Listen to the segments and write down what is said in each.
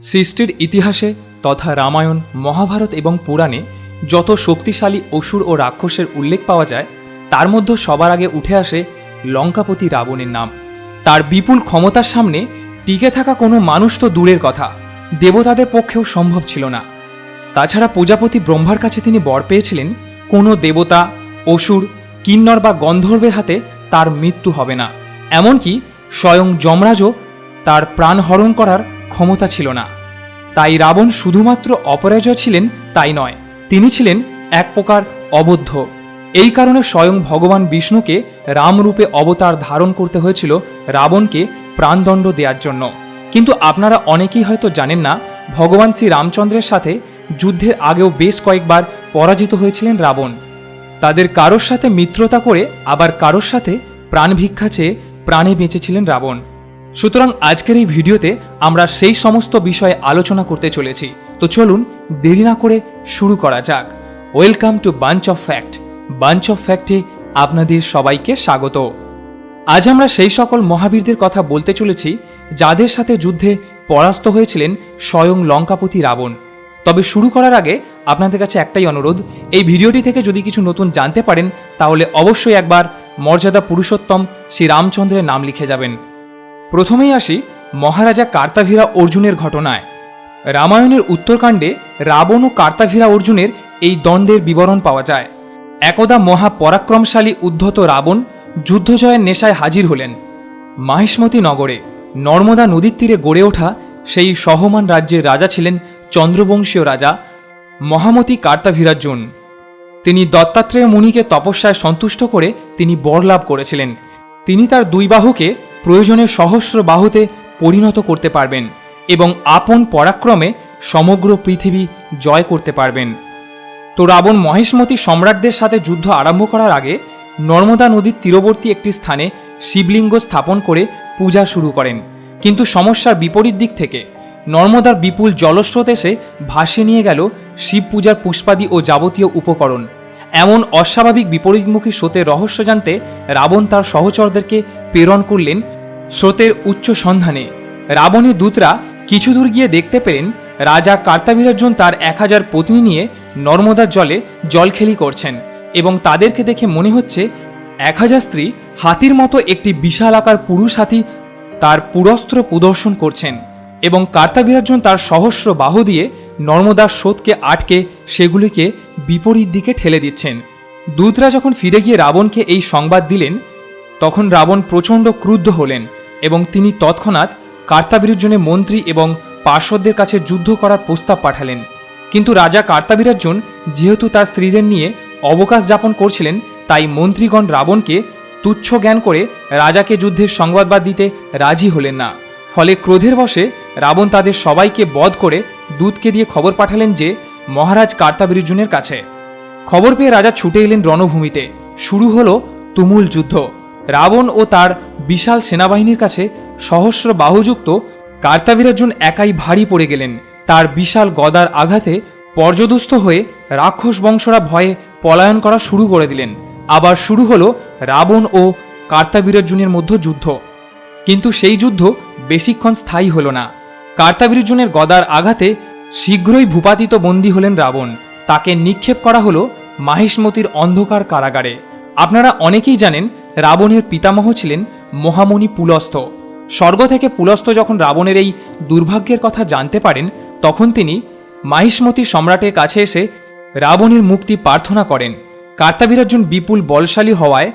সৃষ্টির ইতিহাসে তথা রামায়ণ, মহাভারত এবং পুরাণে যত শক্তিশালী অসুর ও রাক্ষসের উল্লেখ পাওয়া যায়, তার মধ্যে সবার আগে উঠে আসে লঙ্কাপতি রাবণের নাম। তার বিপুল ক্ষমতার সামনে টিকে থাকা কোনো মানুষ তো দূরের কথা, দেবতাদের পক্ষেও সম্ভব ছিল না। তাছাড়া প্রজাপতি ব্রহ্মার কাছে তিনি বর পেয়েছিলেন, কোনো দেবতা, অসুর, কিন্নর বা গন্ধর্বের হাতে তার মৃত্যু হবে না। এমনকি স্বয়ং যমরাজও তার প্রাণ হরণ করার ক্ষমতা ছিল না। তাই রাবণ শুধুমাত্র অপরাজয় ছিলেন তাই নয়, তিনি ছিলেন এক প্রকার অবদ্ধ। এই কারণে স্বয়ং ভগবান বিষ্ণুকে রামরূপে অবতার ধারণ করতে হয়েছিল রাবণকে প্রাণদণ্ড দেওয়ার জন্য। কিন্তু আপনারা অনেকেই হয়তো জানেন না, ভগবান শ্রী রামচন্দ্রের সাথে যুদ্ধের আগেও বেশ কয়েকবার পরাজিত হয়েছিলেন রাবণ। তাদের কারোর সাথে মিত্রতা করে আবার কারোর সাথে প্রাণ ভিক্ষা চেয়ে প্রাণে বেঁচেছিলেন রাবণ। সুতরাং আজকের এই ভিডিওতে আমরা সেই সমস্ত বিষয়ে আলোচনা করতে চলেছি। তো চলুন দেরি না করে শুরু করা যাক। Welcome to bunch of fact bunch of ফ্যাক্টে আপনাদের সবাইকে স্বাগত। আজ আমরা সেই সকল মহাবীরদের কথা বলতে চলেছি, যাদের সাথে যুদ্ধে পরাস্ত হয়েছিলেন স্বয়ং লঙ্কাপতি রাবণ। তবে শুরু করার আগে আপনাদের কাছে একটাই অনুরোধ, এই ভিডিওটি থেকে যদি কিছু নতুন জানতে পারেন, তাহলে অবশ্যই একবার মর্যাদা পুরুষোত্তম শ্রী রামচন্দ্রের নাম লিখে যাবেন। প্রথমেই আসি মহারাজা কার্তাভীরা অর্জুনের ঘটনায়। রামায়ণের উত্তরকাণ্ডে রাবণ ও কার্তাভীরা অর্জুনের এই দ্বন্দ্বের বিবরণ পাওয়া যায়। একদা মহা পরাক্রমশালী উদ্ধত রাবণ যুদ্ধজয়ের নেশায় হাজির হলেন। মাহিষ্মতী নগরে, নর্মদা নদীর তীরে গড়ে ওঠা সেই সহমান রাজ্যের রাজা ছিলেন চন্দ্রবংশীয় রাজা মহামতি কার্তাভীরার্জুন তিনি দত্তাত্রেয় মুনিকে তপস্যায় সন্তুষ্ট করে তিনি বর লাভ করেছিলেন। তিনি তার দুই বাহুকে প্রয়োজনে সহস্র বাহুতে পরিণত করতে পারবেন এবং আপন পরাক্রমে সমগ্র পৃথিবী জয় করতে পারবেন। তো রাবণ মহেশমতি সম্রাটদের সাথে যুদ্ধ আরম্ভ করার আগে নর্মদা নদীর তীরবর্তী একটি স্থানে শিবলিঙ্গ স্থাপন করে পূজা শুরু করেন। কিন্তু সমস্যার বিপরীত দিক থেকে নর্মদার বিপুল জলস্রোত এসে ভাসিয়ে নিয়ে গেল শিব পূজার পুষ্পাদি ও যাবতীয় উপকরণ। এমন অস্বাভাবিক বিপরীতমুখী স্রোতের রহস্য জানতে রাবণ তার সহচরদেরকে প্রেরণ করলেন স্রোতের উচ্চ সন্ধানে। রাবণের দূতরা কিছু দূর গিয়ে দেখতে পেলেন রাজা কার্তাবীরার্জুন তার এক হাজার পত্নী নিয়ে নর্মদার জলে জলখেলি করছেন এবং তাদেরকে দেখে মনে হচ্ছে এক হাজার স্ত্রী হাতির মতো একটি বিশাল আকার পুরুষ হাতি তার পুরস্ত্র প্রদর্শন করছেন এবং কার্তাবীরার্জুন তার সহস্র বাহু দিয়ে নর্মদার স্রোতকে আটকে সেগুলিকে বিপরীত দিকে ঠেলে দিচ্ছেন। দূতরা যখন ফিরে গিয়ে রাবণকে এই সংবাদ দিলেন তখন রাবণ প্রচণ্ড ক্রুদ্ধ হলেন এবং তিনি তৎক্ষণাৎ কার্তাবীর্জনের মন্ত্রী এবং পার্শ্বদের কাছে যুদ্ধ করার প্রস্তাব পাঠালেন। কিন্তু রাজা কার্তাবীরার্জুন যেহেতু তার স্ত্রীদের নিয়ে অবকাশ যাপন করছিলেন, তাই মন্ত্রীগণ রাবণকে তুচ্ছ জ্ঞান করে রাজাকে যুদ্ধের সংবাদবাদ দিতে রাজি হলেন না। ফলে ক্রোধের বশে রাবণ তাদের সবাইকে বধ করে দূতকে দিয়ে খবর পাঠালেন যে, মহারাজ কার্তাবীর্জুনের কাছে। খবর পেয়ে রাজা ছুটে এলেন রণভূমিতে। শুরু হলো তুমুল যুদ্ধ। রাবণ ও তার বিশাল সেনাবাহিনীর কাছে সহস্র বাহুযুক্ত কার্তাবীরার্জুন একাই ভারী পড়ে গেলেন। তার বিশাল গদার আঘাতে পর্যদুস্থ হয়ে রাক্ষস বংশরা ভয়ে পলায়ন করা শুরু করে দিলেন। আবার শুরু হলো রাবণ ও কার্তাবীরার্জুনের মধ্যে যুদ্ধ। কিন্তু সেই যুদ্ধ বেশিক্ষণ স্থায়ী হলো না। কার্তাবীর্জুনের গদার আঘাতে শীঘ্রই ভূপাতিত বন্দী হলেন রাবণ। তাকে নিক্ষেপ করা হলো মাহিষ্মতির অন্ধকার কারাগারে। আপনারা অনেকেই জানেন রাবণের পিতামহ ছিলেন মহামণি পুলস্থ। স্বর্গ থেকে পুলস্থ যখন রাবণের এই দুর্ভাগ্যের কথা জানতে পারেন, তখন তিনি মাহিষ্মতি সম্রাটের কাছে এসে রাবণের মুক্তি প্রার্থনা করেন। কার্তাবীরার্জুন বিপুল বলশালী হওয়ায়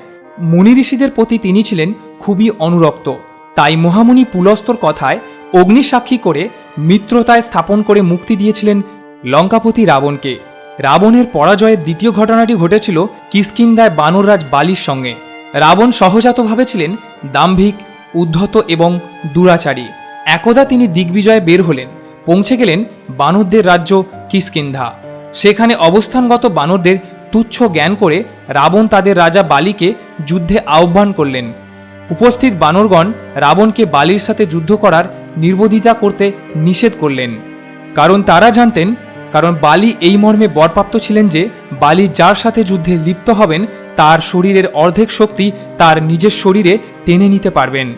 মুনি ঋষিদের প্রতি তিনি ছিলেন খুবই অনুরক্ত। তাই মহামুনি পুলস্তর কথায় অগ্নিসাক্ষী করে মিত্রতায় স্থাপন করে মুক্তি দিয়েছিলেন লঙ্কাপতি রাবণকে। রাবণের পরাজয়ের দ্বিতীয় ঘটনাটি ঘটেছিল কিষ্কিন্দায় বানররাজ বালির সঙ্গে। রাবণ সহজাতভাবে ছিলেন দাম্ভিক, উদ্ধত এবং দুরাচারী। একদা তিনি দিগ্বিজয়ে বের হলেন, পৌঁছে গেলেন বানরদের রাজ্য কিষ্কিন্ধা। সেখানে অবস্থানগত বানরদের তুচ্ছ জ্ঞান করে রাবণ তাদের রাজা বালিকে যুদ্ধে আহ্বান করলেন। উপস্থিত বানরগণ রাবণকে বালির সাথে যুদ্ধ করার নির্বোধিতা করতে নিষেধ করলেন। কারণ তারা জানতেন, কারণ বালি এই মর্মে বরপ্রাপ্ত ছিলেন যে বালি যার সাথে যুদ্ধে লিপ্ত হবেন তার শরীরের অর্ধেক শক্তি তার নিজের শরীরে টেনে নিতে পারবেন।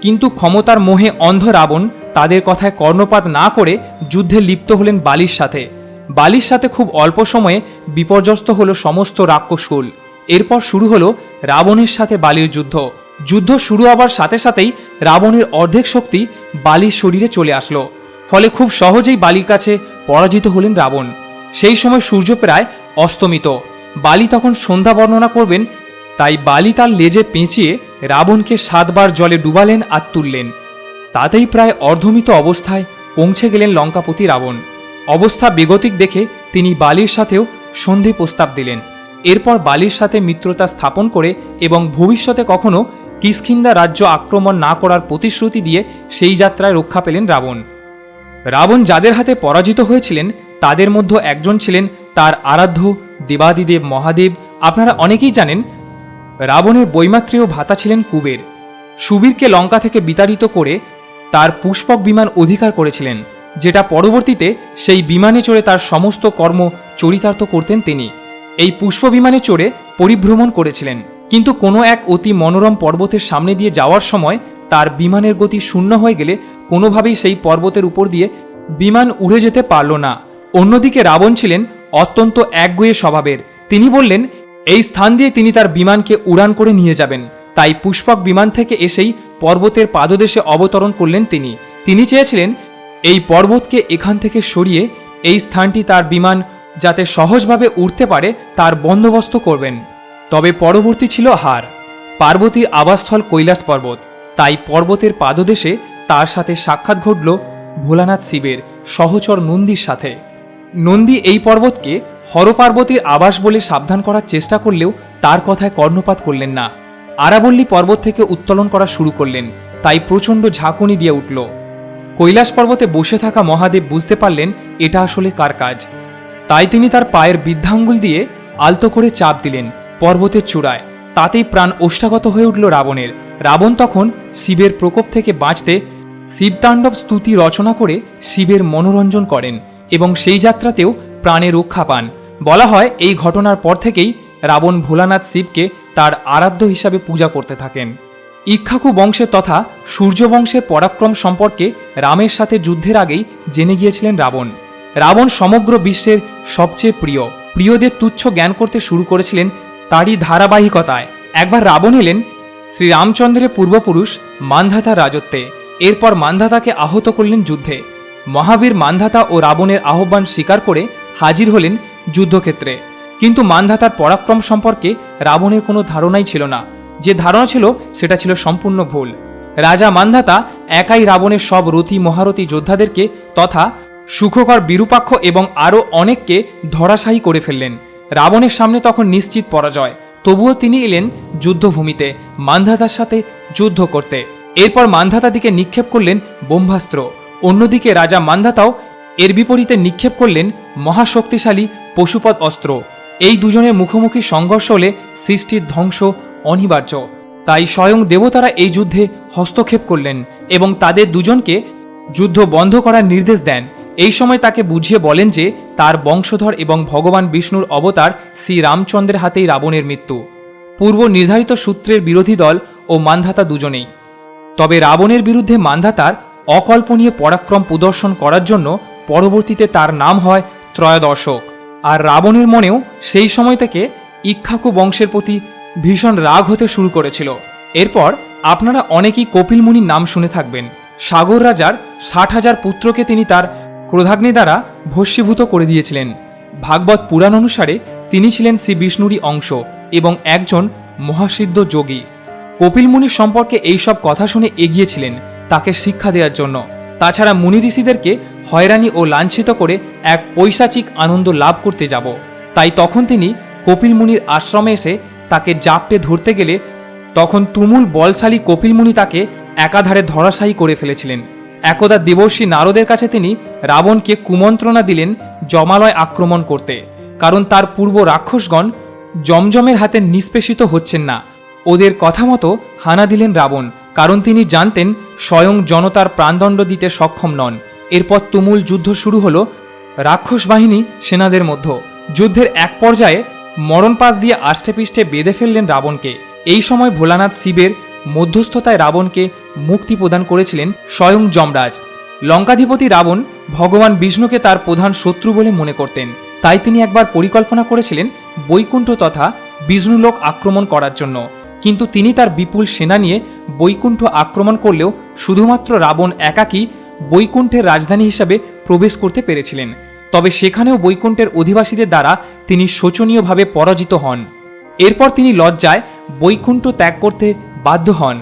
কিন্তু ক্ষমতার মোহে অন্ধ রাবণ তাদের কথায় কর্ণপাত না করে যুদ্ধে লিপ্ত হলেন বালির সাথে। বালির সাথে খুব অল্প সময়ে বিপর্যস্ত হলো সমস্ত রাক্ষসকুল। এরপর শুরু হলো রাবণের সাথে বালির যুদ্ধ। যুদ্ধ শুরু হবার সাথে সাথেই রাবণের অর্ধেক শক্তি বালির শরীরে চলে আসলো। ফলে খুব সহজেই বালির কাছে পরাজিত হলেন রাবণ। সেই সময় সূর্য প্রায় অস্তমিত। বালি তখন সন্ধ্যা বর্ণনা করবেন, তাই বালি তার লেজে পেঁচিয়ে রাবণকে সাতবার জলে ডুবালেন আর তুললেন। তাতেই প্রায় অর্ধমিত অবস্থায় পৌঁছে গেলেন লঙ্কাপতি রাবণ। অবস্থা বেগতিক দেখে তিনি বালির সাথেও সন্ধি প্রস্তাব দিলেন। এরপর বালির সাথে মিত্রতা স্থাপন করে এবং ভবিষ্যতে কখনো কিষ্কিন্দা রাজ্য আক্রমণ না করার প্রতিশ্রুতি দিয়ে সেই যাত্রায় রক্ষা পেলেন রাবণ। রাবণ যাদের হাতে পরাজিত হয়েছিলেন, তাদের মধ্যে একজন ছিলেন তার আরাধ্য দেবাদিদেব মহাদেব, আপনারা অনেকেই জানেন, রাবণের বৈমাত্রেয় ভাতা ছিলেন কুবের। সুবীরকে লঙ্কা থেকে বিতাড়িত করে তার পুষ্পক বিমান অধিকার করেছিলেন, যেটা পরবর্তীতে সেই বিমানে চড়ে তার সমস্ত কর্ম চরিতার্থ করতেন তিনি। এই পুষ্প বিমানে চড়ে পরিভ্রমণ করেছিলেন, কিন্তু কোনো এক অতি মনোরম পর্বতের সামনে দিয়ে যাওয়ার সময় তার বিমানের গতি শূন্য হয়ে গেলে কোনোভাবেই সেই পর্বতের উপর দিয়ে বিমান উড়ে যেতে পারল না। অন্যদিকে রাবণ ছিলেন অত্যন্ত একগুয়ে স্বভাবের। তিনি বললেন, এই স্থান দিয়ে তিনি তার বিমানকে উড়ান করে নিয়ে যাবেন। তাই পুষ্পক বিমান থেকে এসেই পর্বতের পাদদেশে অবতরণ করলেন তিনি। তিনি চেয়েছিলেন, এই পর্বতকে এখান থেকে সরিয়ে এই স্থানটি তার বিমান যাতে সহজভাবে উঠতে পারে, তার বন্দোবস্ত করবেন। তবে পরবর্তী ছিল হার। পার্বতীর আবাসস্থল কৈলাস পর্বত। তাই পর্বতের পাদদেশে তার সাথে সাক্ষাৎ ঘটল ভোলানাথ শিবের সহচর নন্দীর সাথে। নন্দী এই পর্বতকে হরপার্বতীর আবাস বলে সাবধান করার চেষ্টা করলেও তার কথায় কর্ণপাত করলেন না। আরাবল্লী পর্বত থেকে উত্তোলন করা শুরু করলেন, তাই প্রচণ্ড ঝাঁকুনি দিয়ে উঠল। কৈলাস পর্বতে বসে থাকা মহাদেব বুঝতে পারলেন এটা আসলে কার কাজ। তাই তিনি তার পায়ের বৃদ্ধাঙ্গুল দিয়ে আলতো করে চাপ দিলেন পর্বতের চূড়ায়। তাতেই প্রাণ ওষ্ঠাগত হয়ে উঠল রাবণের। রাবণ তখন শিবের প্রকোপ থেকে বাঁচতে শিবতাণ্ডব স্তুতি রচনা করে শিবের মনোরঞ্জন করেন। এবং সেই যাত্রাতেও প্রাণে রক্ষা পান। বলা হয়, এই ঘটনার পর থেকেই রাবণ ভোলানাথ শিবকে তার আরাধ্য হিসাবে পূজা করতে থাকেন। ইক্ষাকু বংশের তথা সূর্য বংশের পরাক্রম সম্পর্কে রামের সাথে যুদ্ধের আগেই জেনে গিয়েছিলেন রাবণ। রাবণ সমগ্র বিশ্বের সবচেয়ে প্রিয়, প্রিয়দের তুচ্ছ জ্ঞান করতে শুরু করেছিলেন তারই ধারাবাহিকতায়। একবার রাবণ এলেন শ্রীরামচন্দ্রের পূর্বপুরুষ মান্ধাতার রাজত্বে। এরপর মান্ধাতাকে আহত করলেন যুদ্ধে। মহাবীর মান্ধাতা ও রাবণের আহ্বান স্বীকার করে হাজির হলেন যুদ্ধক্ষেত্রে। কিন্তু মান্ধাতার পরাক্রম সম্পর্কে রাবণের কোনো ধারণাই ছিল না। যে ধারণা ছিল, সেটা ছিল সম্পূর্ণ ভুল। রাজা মান্ধাতা একাই রাবণের সব রথী মহারথী যোদ্ধাদেরকে তথা সুখকর বিরূপাক্ষ এবং আরও অনেককে ধরাশায়ী করে ফেললেন। রাবণের সামনে তখন নিশ্চিত পরাজয়। তবুও তিনি এলেন যুদ্ধভূমিতে, মান্ধাতার সাথে যুদ্ধ করতে। এরপর মান্ধাতা দিকে নিক্ষেপ করলেন ব্রহ্মাস্ত্র। অন্যদিকে রাজা মান্ধাতাও এর বিপরীতে নিক্ষেপ করলেন মহাশক্তিশালী পশুপদ অস্ত্র। এই দুজনের মুখোমুখি সংঘর্ষ হলে সৃষ্টির ধ্বংস অনিবার্য। তাই স্বয়ং দেবতারা এই যুদ্ধে হস্তক্ষেপ করলেন এবং তাদের দুজনকে যুদ্ধ বন্ধ করার নির্দেশ দেন। এই সময় তাকে বুঝিয়ে বলেন যে তার বংশধর এবং ভগবান বিষ্ণুর অবতার শ্রী রামচন্দ্রের হাতেই রাবণের মৃত্যু। পূর্ব নির্ধারিত সূত্রের বিরোধী দল ও মান্ধাতা দুজনেই। তবে রাবণের বিরুদ্ধে মান্ধাতার অকল্পনীয় পরাক্রম প্রদর্শন করার জন্য পরবর্তীতে তার নাম হয় ত্রয়োদর্শক আর রাবণের মনেও সেই সময় থেকে ইক্ষাকু বংশের প্রতি ভীষণ রাগ হতে শুরু করেছিল। এরপর আপনারা অনেকেই কপিল মুনির নাম শুনে থাকবেন। সাগর রাজার ষাট হাজার পুত্রকে তিনি তার ক্রোধাগ্নি দ্বারা ভস্মীভূত করে দিয়েছিলেন। ভাগবত পুরাণ অনুসারে তিনি ছিলেন শ্রী বিষ্ণুরই অংশ এবং একজন মহাসিদ্ধ যোগী। কপিল মুনির সম্পর্কে এইসব কথা শুনে এগিয়েছিলেন তাকে শিক্ষা দেওয়ার জন্য। তাছাড়া মুনি ঋষিদেরকে হয়রানি ও লাঞ্ছিত করে এক পৈশাচিক আনন্দ লাভ করতে যাব। তাই তখন তিনি কপিল মুনির আশ্রমে এসে তাকে জাপটে ধরতে গেলে তখন তুমুল বলশালী কপিল মুনি তাকে একাধারে ধরাশায়ী করে ফেলেছিলেন। একদা দেবর্ষী নারদের কাছে তিনি রাবণকে কুমন্ত্রণা দিলেন জমালয় আক্রমণ করতে। কারণ তার পূর্ব রাক্ষসগণ জমজমের হাতে নিষ্পেষিত হচ্ছেন না। ওদের কথা মতো হানা দিলেন রাবণ। কারণ তিনি জানতেন স্বয়ং জনতার প্রাণদণ্ড দিতে সক্ষম নন। এরপর তুমুল যুদ্ধ শুরু হলো রাক্ষস বাহিনী সেনাদের মধ্যে। যুদ্ধের এক পর্যায়ে মরণ পাশ দিয়ে আষ্টেপৃষ্ঠে বেঁধে ফেললেন রাবণকে। এই সময় ভোলানাথ শিবের মধ্যস্থতায় রাবণকে মুক্তি প্রদান করেছিলেন স্বয়ং যমরাজ। লঙ্কাধিপতি রাবণ ভগবান বিষ্ণুকে তার প্রধান শত্রু বলে মনে করতেন। তাই তিনি একবার পরিকল্পনা করেছিলেন বৈকুণ্ঠ তথা বিষ্ণুলোক আক্রমণ করার জন্য। কিন্তু তিনি তার বিপুল সেনা নিয়ে বৈকুণ্ঠ আক্রমণ করলেও শুধুমাত্র রাবণ একাকী বৈকুণ্ঠের রাজধানী হিসাবে প্রবেশ করতে পেরেছিলেন। তবে সেখানেও বৈকুণ্ঠের অধিবাসীদের দ্বারা তিনি শোচনীয়ভাবে পরাজিত হন। এরপর তিনি লজ্জায় বৈকুণ্ঠ ত্যাগ করতে বাধ্য হন।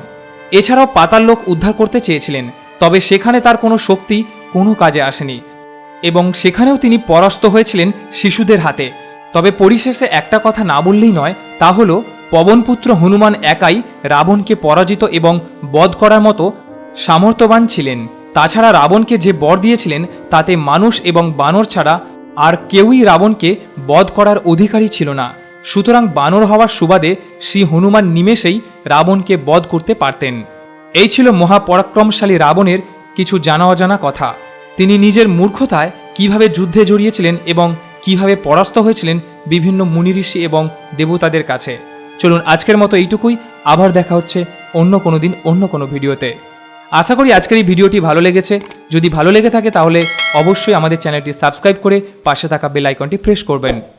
এছাড়াও পাতাল লোক উদ্ধার করতে চেয়েছিলেন, তবে সেখানে তার কোনো শক্তি কোনো কাজে আসেনি এবং সেখানেও তিনি পরাস্ত হয়েছিলেন শিশুদের হাতে। তবে পরিশেষে একটা কথা না বললেই নয়, তা হলো পবনপুত্র হনুমান একাই রাবণকে পরাজিত এবং বধ করার মতো সামর্থ্যবান ছিলেন। তাছাড়া রাবণকে যে বর দিয়েছিলেন, তাতে মানুষ এবং বানর ছাড়া আর কেউই রাবণকে বধ করার অধিকারী ছিল না। সুতরাং বানর হওয়ার সুবাদে শ্রী হনুমান নিমেষেই রাবণকে বধ করতে পারতেন। এই ছিল মহাপরাক্রমশালী রাবণের কিছু জানা অজানা কথা। তিনি নিজের মূর্খতায় কীভাবে যুদ্ধে জড়িয়েছিলেন এবং কীভাবে পরাস্ত হয়েছিলেন বিভিন্ন মুনি ঋষি এবং দেবতাদের কাছে। চলুন আজকের মতো এইটুকুই। আবার দেখা হচ্ছে অন্য কোনো দিন, অন্য কোনো ভিডিওতে। আশা করি আজকের এই ভিডিওটি ভালো লেগেছে। যদি ভালো লেগে থাকে তাহলে অবশ্যই আমাদের চ্যানেলটি সাবস্ক্রাইব করে পাশে থাকা বেল আইকনটি প্রেস করবেন।